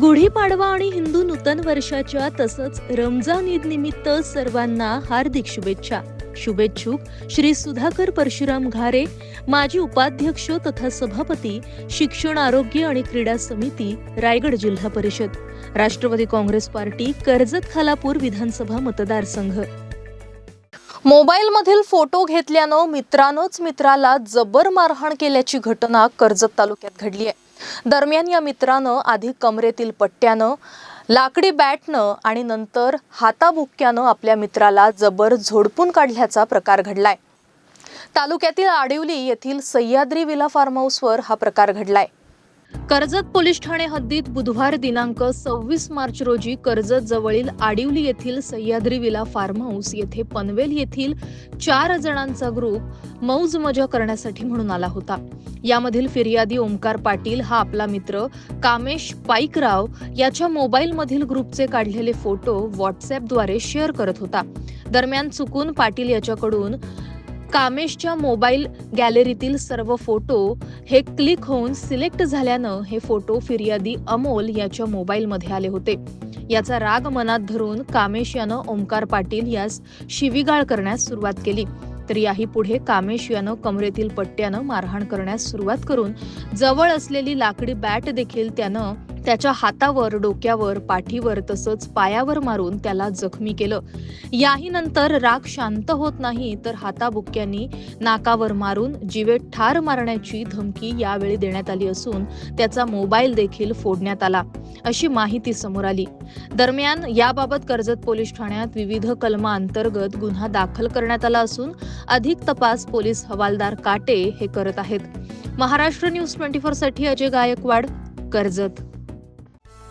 गुढीपाडवा आणि हिंदू नूतन वर्षाच्या तसंच रमजान ईद निमित्त सर्वांना हार्दिक शुभेच्छा. शुभेच्छुक श्री सुधाकर परशुराम घारे माजी उपाध्यक्ष तथा सभापती शिक्षण आरोग्य आणि क्रीडा समिती रायगड जिल्हा परिषद. राष्ट्रवादी काँग्रेस पार्टी कर्जत खालापूर विधानसभा मतदारसंघ. मोबाईलमधील फोटो घेतल्यानं मित्रानंच मित्राला जबर मारहाण केल्याची घटना कर्जत तालुक्यात घडली आहे. दरम्यान या मित्रानं आधी कमरेतील पट्ट्यानं लाकडी बॅटनं आणि नंतर हाताबुक्क्यानं आपल्या मित्राला जबर झोडपून काढल्याचा प्रकार घडलाय. तालुक्यातील आडिवली येथील सह्याद्री विला फार्म हाऊसवर हा प्रकार घडलाय. कर्जत पोलीस ठाणे हद्दीत बुधवार दिनांक सव्वीस मार्च रोजी कर्जत जवळील आडिवली येथील सह्याद्री विला फार्म हाऊस येथे पनवेल येथील चार जणांचा ग्रुप मौज मजा करण्यासाठी म्हणून आला होता. यामधील फिर्यादी ओमकार पाटील हा आपला मित्र कामेश पाईकराव याच्या मोबाईलमधील ग्रुपचे काढलेले फोटो व्हॉट्सअपद्वारे शेअर करत होता. दरम्यान चुकून पाटील याच्याकडून कामेशच्या मोबाईल गॅलरीतील सर्व फोटो हे क्लिक होऊन सिलेक्ट झाल्यानं हे फोटो फिर्यादी अमोल याच्या मोबाईलमध्ये आले होते. याचा राग मनात धरून कामेश यानं ओमकार पाटील यास शिवीगाळ करण्यास सुरुवात केली. तर याही पुढे कामेश यानं कमरेतील पट्ट्यानं मारहाण करण्यास सुरुवात करून जवळ असलेली लाकडी बॅट देखील त्यानं त्याच्या हातावर डोक्यावर पाठीवर तसंच पायावर मारून त्याला जखमी केलं. याही नंतर राग शांत होत नाही तर हाताबुक्यांनी नाकावर मारून जीवे ठार मारण्याची धमकी यावेळी देण्यात आली असून त्याचा मोबाईल देखील फोडण्यात आला अशी माहिती समोर आली. दरम्यान याबाबत कर्जत पोलीस ठाण्यात विविध कलमांतर्गत गुन्हा दाखल करण्यात आला असून अधिक तपास पोलीस हवालदार काटे हे करत आहेत. महाराष्ट्र न्यूज ट्वेंटी फोरसाठी अजय गायकवाड कर्जत.